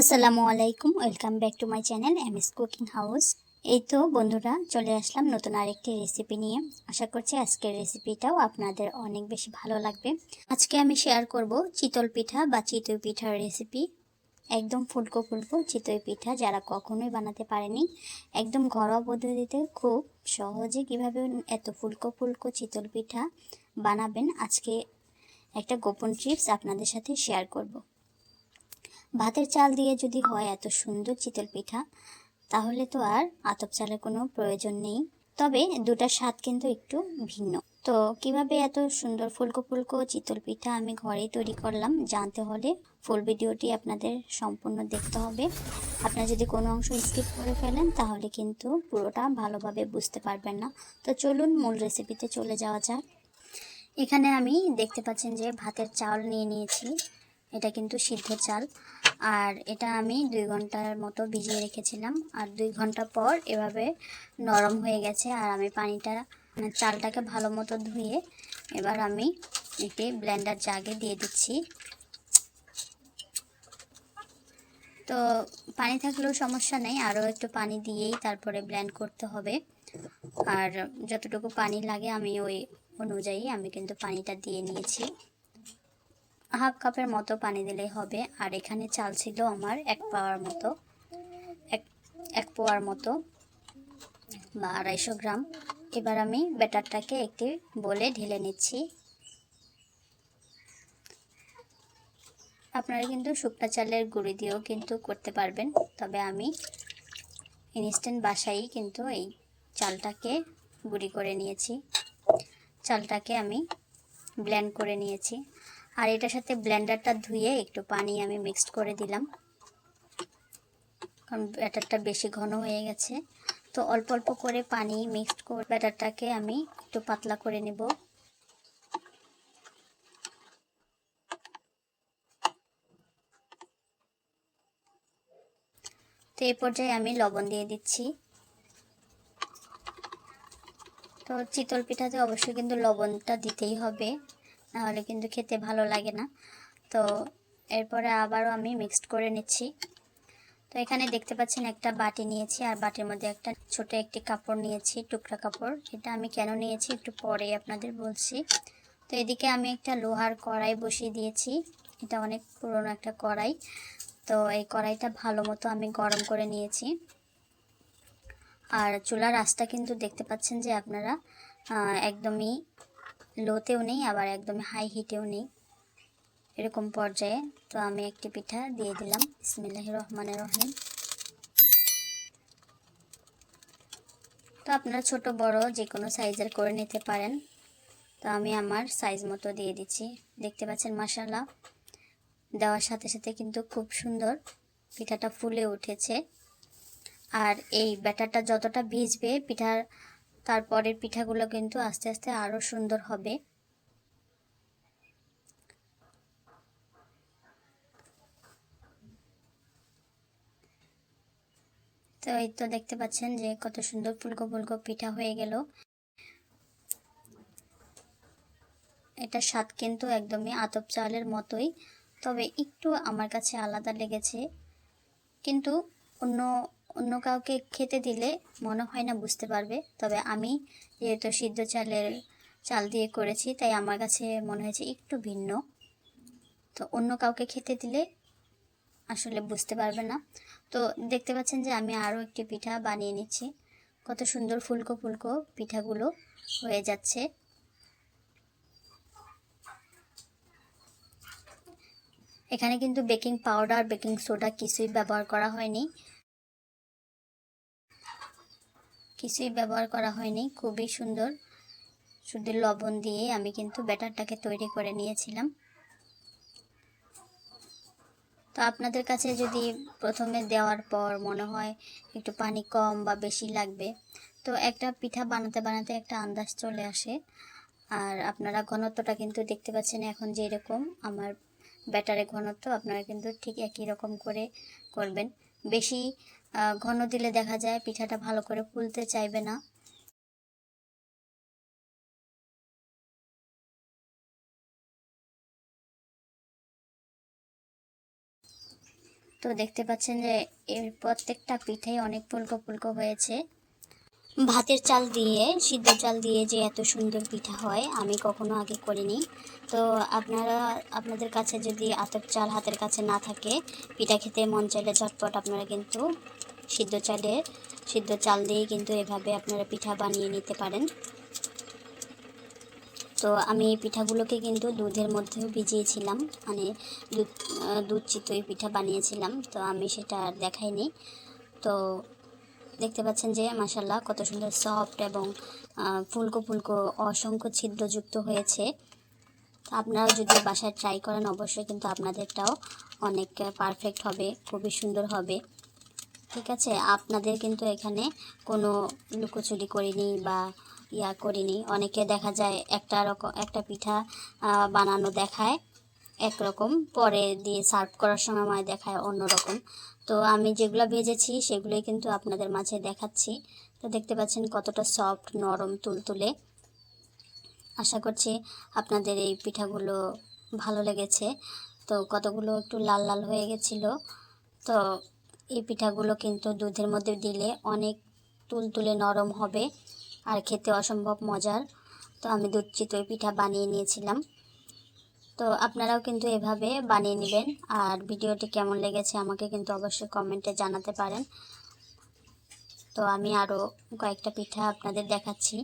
আসসালামু আলাইকুম, welcome back to my channel M S cooking house. এই তো বন্ধুরা, চলে আসলাম নতুন আরেকটি রেসিপি নিয়ে। আশা করছি আজকের রেসিপিটাও আপনাদের অনেক বেশি ভালো লাগবে। আজকে আমি শেয়ার করব চিতল পিঠা বা চিতই পিঠার রেসিপি একদম ফুলকো ফুলকো চিতই পিঠা যারা কখনোই বানাতে পারেনি। একদম ঘরোয়া পদ্ধতিতে খুব সহজে কীভাবে এত ফুলকো ফুলকো চিতল পিঠা বানাবেন, আজকে একটা গোপন টিপস আপনাদের সাথে শেয়ার করব। ভাতের চাল দিয়ে যদি হয় এত সুন্দর চিতল পিঠা, তাহলে তো আর আতপ চালের কোনো প্রয়োজন নেই। তবে দুটার স্বাদ কিন্তু একটু ভিন্ন। তো কীভাবে এত সুন্দর ফুলকো ফুলকো চিতল পিঠা আমি ঘরেই তৈরি করলাম, জানতে হলে ফুল ভিডিওটি আপনাদের সম্পূর্ণ দেখতে হবে। আপনারা যদি কোনো অংশ স্কিপ করে ফেলেন, তাহলে কিন্তু পুরোটা ভালোভাবে বুঝতে পারবেন না। তো চলুন মূল রেসিপিতে চলে যাওয়া যাক। এখানে আমি দেখতে পাচ্ছেন যে ভাতের চাল নিয়ে নিয়েছি। এটা কিন্তু সিদ্ধ চাল। আর এটা আমি দুই ঘণ্টার মতো ভিজিয়ে রেখেছিলাম। আর দুই ঘণ্টা পর এভাবে নরম হয়ে গেছে আর আমি পানিটা মানে চালটাকে ভালো মতো ধুয়ে এবার আমি একটি ব্লেন্ডার জাগে দিয়ে দিচ্ছি। তো পানি থাকলেও সমস্যা নেই, আরও একটু পানি দিয়েই তারপরে ব্লেন্ড করতে হবে। আর যতটুকু পানি লাগে আমি ওই অনুযায়ী আমি কিন্তু পানিটা দিয়ে নিয়েছি। হাফ কাপের মতো পানি দিলেই হবে। আর এখানে চাল ছিল আমার এক পাওয়ার মতো। এক এক পোয়ার মতো বা আড়াইশো গ্রাম। এবার আমি ব্যাটারটাকে একটি বলে ঢেলে নিচ্ছি। আপনারা কিন্তু শুকনা চালের গুঁড়ি দিয়েও কিন্তু করতে পারবেন। তবে আমি ইনস্ট্যান্ট বাসাই কিন্তু এই চালটাকে গুঁড়ি করে নিয়েছি। চালটাকে আমি ব্লেন্ড করে নিয়েছি। আর এটার সাথে ব্লেন্ডারটা ধুয়ে একটু পানি আমি মিক্সড করে দিলাম। কারণ ব্যাটারটা বেশি ঘন হয়ে গেছে। তো অল্প অল্প করে পানি মিক্সড করে ব্যাটারটাকে আমি একটু পাতলা করে নেব। তো এই পর্যায়ে আমি লবণ দিয়ে দিচ্ছি। তো চিতল পিঠাতে অবশ্যই কিন্তু লবণটা দিতেই হবে। নাহলে কিন্তু খেতে ভালো লাগে না। তো এরপরে আবারও আমি মিক্সড করে নিচ্ছি। তো এখানে দেখতে পাচ্ছেন একটা বাটি নিয়েছি আর বাটির মধ্যে একটা ছোট একটি কাপড় নিয়েছি, টুকরা কাপড়। এটা আমি কেন নিয়েছি একটু পরে আপনাদের বলছি। তো এদিকে আমি একটা লোহার কড়াই বসিয়ে দিয়েছি। এটা অনেক পুরনো একটা কড়াই। তো এই কড়াইটা ভালো মতো আমি গরম করে নিয়েছি। আর চুলার আঁচটা কিন্তু দেখতে পাচ্ছেন যে আপনারা একদমই লোতেও নেই, আবার একদম হাই হিটেও নেই। এরকম পর্যায়ে তো আমি একটি পিঠা দিয়ে দিলাম। ইসমিল্লাহ রহমানের রহিম। তো আপনারা ছোট, বড় যে কোনো সাইজের করে নিতে পারেন। তো আমি আমার সাইজ মতো দিয়ে দিচ্ছি। দেখতে পাচ্ছেন মশালা দেওয়ার সাথে সাথে কিন্তু খুব সুন্দর পিঠাটা ফুলে উঠেছে। আর এই ব্যাটারটা যতটা ভিজবে, পিঠার তারপরের পিঠাগুলো কিন্তু আস্তে আস্তে আরও সুন্দর হবে। তো এই তো দেখতে পাচ্ছেন যে কত সুন্দর ফুলকো ফুলকো পিঠা হয়ে গেল। এটা স্বাদ কিন্তু একদমই আতপ চালের মতোই, তবে একটু আমার কাছে আলাদা লেগেছে। কিন্তু অন্য অন্য কাউকে খেতে দিলে মনে হয় না বুঝতে পারবে। তবে আমি যেহেতু সিদ্ধ চালের চাল দিয়ে করেছি, তাই আমার কাছে মনে হয়েছে একটু ভিন্ন। তো অন্য কাউকে খেতে দিলে আসলে বুঝতে পারবে না। তো দেখতে পাচ্ছেন যে আমি আরও একটি পিঠা বানিয়ে নিচ্ছি। কত সুন্দর ফুলকো ফুলকো পিঠাগুলো হয়ে যাচ্ছে। এখানে কিন্তু বেকিং পাউডার, বেকিং সোডা কিছুই ব্যবহার করা হয়নি। কিছুই ব্যবহার করা হয়নি। খুবই সুন্দর। শুধু লবণ দিয়ে আমি কিন্তু ব্যাটারটাকে তৈরি করে নিয়েছিলাম। তো আপনাদের কাছে যদি প্রথমে দেওয়ার পর মনে হয় একটু পানি কম বা বেশি লাগবে, তো একটা পিঠা বানাতে বানাতে একটা আন্দাজ চলে আসে। আর আপনারা ঘনত্বটা কিন্তু দেখতে পাচ্ছেন এখন যে এরকম আমার ব্যাটারের ঘনত্ব আপনারা কিন্তু ঠিক একই রকম করে করবেন। বেশি ঘন দিলে দেখা যায়, পিঠাটা ভালো করে ফুলতে চাইবে না। তো দেখতে পাচ্ছেন যে, এর প্রত্যেকটা পিঠেই অনেক ফুলকো ফুলকো হয়েছে। ভাতের চাল দিয়ে, সিদ্ধ চাল দিয়ে যে এত সুন্দর পিঠা হয়, আমি কখনো আগে করিনি। তো আপনারা, আপনাদের কাছে যদি আতপ চাল হাতের কাছে না থাকে, পিঠা খেতে মন চাইলে ঝটপট আপনারা কিন্তু সিদ্ধ চালে, সিদ্ধ চাল দিয়ে কিন্তু এভাবে আপনারা পিঠা বানিয়ে নিতে পারেন। তো আমি এই পিঠাগুলোকে কিন্তু দুধের মধ্যেও ভিজিয়েছিলাম মানে দুধ দুধ চিতই পিঠা বানিয়েছিলাম, তো আমি সেটা আর দেখাইনি। তো দেখতে পাচ্ছেন যে মাসাল্লাহ কত সুন্দর সফট এবং ফুলকো ফুলকো অসংখ্য ছিদ্রযুক্ত হয়েছে। তো আপনারাও যদি বাসায় ট্রাই করেন, অবশ্যই কিন্তু আপনাদেরটাও অনেক পারফেক্ট হবে, খুবই সুন্দর হবে। ঠিক আছে? আপনাদের কিন্তু এখানে কোনো লুকোচুরি করিনি বা ইয়া করিনি। অনেকে দেখা যায় একটা রকম একটা পিঠা বানানো দেখায় একরকম, পরে দিয়ে সার্ভ করার সময় দেখায় অন্যরকম। তো আমি যেগুলো ভেজেছি, সেগুলোই কিন্তু আপনাদের মাঝে দেখাচ্ছি। তো দেখতে পাচ্ছেন কতটা সফট নরম, তুলতুলে। আশা করছি আপনাদের এই পিঠাগুলো ভালো লেগেছে। তো কতগুলো একটু লাল লাল হয়ে গেছিল। তো এই পিঠাগুলো কিন্তু দুধের মধ্যে দিলে অনেক তুলতুলে নরম হবে আর খেতে অসম্ভব মজার। তো আমি দুধ চিতই পিঠা বানিয়ে নিয়েছিলাম। তো আপনারাও কিন্তু এভাবে বানিয়ে নেবেন। আর ভিডিওটি কেমন লেগেছে আমাকে কিন্তু অবশ্যই কমেন্টে জানাতে পারেন। তো আমি আরও কয়েকটা পিঠা আপনাদের দেখাচ্ছি।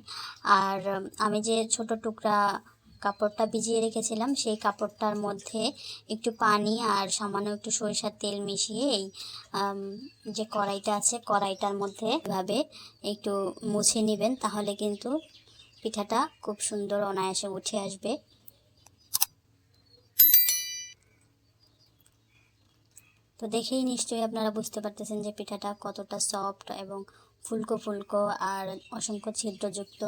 আর আমি যে ছোট টুকরা কাপড়টা ভিজিয়ে রেখেছিলাম। সেই কাপড়টার মধ্যে একটু পানি আর সামান্য একটু সরিষার তেল মিশিয়ে এই যে কড়াইটা আছে, কড়াইটার মধ্যে এভাবে একটু মুছে নেবেন। তাহলে কিন্তু পিঠাটা খুব সুন্দর অনায়াসে উঠে আসবে। তো দেখেই নিশ্চয়ই আপনারা বুঝতে পারতেছেন যে পিঠাটা কতটা সফট এবং ফুলকো ফুলকো আর অসংখ্য ছিদ্রযুক্ত।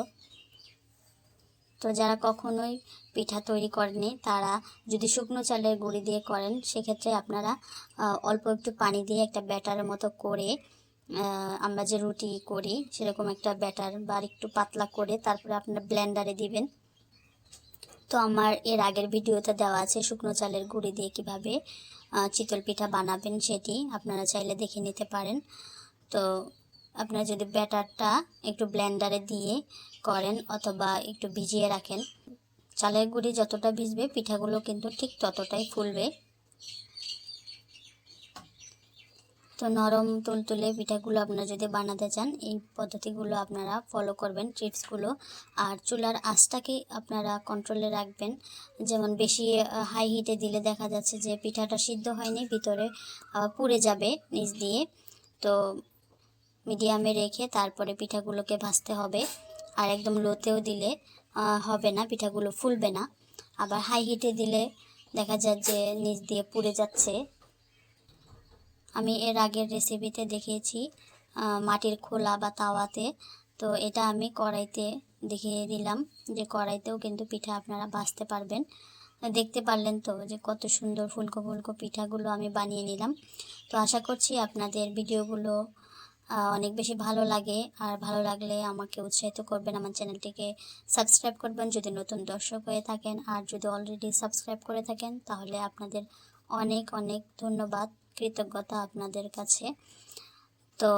তো যারা কখনোই পিঠা তৈরি করেনি তারা যদি শুকনো চালের গুঁড়ি দিয়ে করেন, সেক্ষেত্রে আপনারা অল্প একটু পানি দিয়ে একটা ব্যাটারের মতো করে আমরা যে রুটি করি, সেরকম একটা ব্যাটার বা একটু পাতলা করে তারপরে আপনারা ব্লেন্ডারে দিবেন। তো আমার এর আগের ভিডিওতে দেওয়া আছে শুকনো চালের গুঁড়ি দিয়ে কীভাবে চিতল পিঠা বানাবেন সেটি আপনারা চাইলে দেখে নিতে পারেন। তো আপনারা যদি ব্যাটারটা একটু ব্লেন্ডারে দিয়ে করেন অথবা একটু ভিজিয়ে রাখেন। চালের গুঁড়ি যতটা ভিজবে, পিঠাগুলো কিন্তু ঠিক ততটাই ফুলবে। তো নরম তুলতুলে পিঠাগুলো আপনারা যদি বানাতে চান, এই পদ্ধতিগুলো আপনারা ফলো করবেন টিপসগুলো আর চুলার আঁচটাকে আপনারা কন্ট্রোলে রাখবেন। যেমন বেশি হাই হিটে দিলে দেখা যাচ্ছে যে পিঠাটা সিদ্ধ হয়নি, ভিতরে পুড়ে যাবে নিচ দিয়ে। তো মিডিয়ামে রেখে তারপরে পিঠাগুলোকে ভাজতে হবে। আর একদম লোতেও দিলে হবে না, পিঠাগুলো ফুলবে না। আবার হাই হিটে দিলে দেখা যায় যে নিচ দিয়ে পুড়ে যাচ্ছে। আমি এর আগের রেসিপিতে দেখিয়েছি মাটির খোলা বা তাওয়াতে। তো এটা আমি কড়াইতে দেখিয়ে দিলাম যে কড়াইতেও কিন্তু পিঠা আপনারা ভাজতে পারবেন। দেখতে পারলেন তো যে কত সুন্দর ফুলকো ফুলকো পিঠাগুলো আমি বানিয়ে নিলাম। তো আশা করছি আপনাদের ভিডিওগুলো অনেক বেশি ভালো লাগে। আর ভালো লাগলে আমাকে উৎসাহিত করবেন, আমার চ্যানেলটিকে সাবস্ক্রাইব করবেন যদি নতুন দর্শক হয়ে থাকেন। আর যদি অলরেডি সাবস্ক্রাইব করে থাকেন, তাহলে আপনাদের অনেক অনেক ধন্যবাদ, কৃতজ্ঞতা আপনাদের কাছে। তো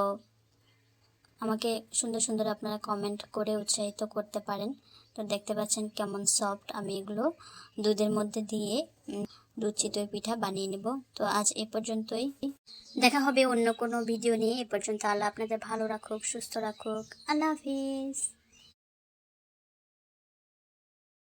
আমাকে সুন্দর সুন্দর আপনারা কমেন্ট করে উৎসাহিত করতে পারেন। তো দেখতে পাচ্ছেন কেমন সফট আমি এগুলো দুধের মধ্যে দিয়ে দুধ চিতই পিঠা বানিয়ে নেব। তো আজ এ পর্যন্তই। দেখা হবে অন্য কোনো ভিডিও নিয়ে। এ পর্যন্ত আল্লাহ আপনাদের ভালো রাখুক, সুস্থ রাখুক। আল্লাহ হাফিজ।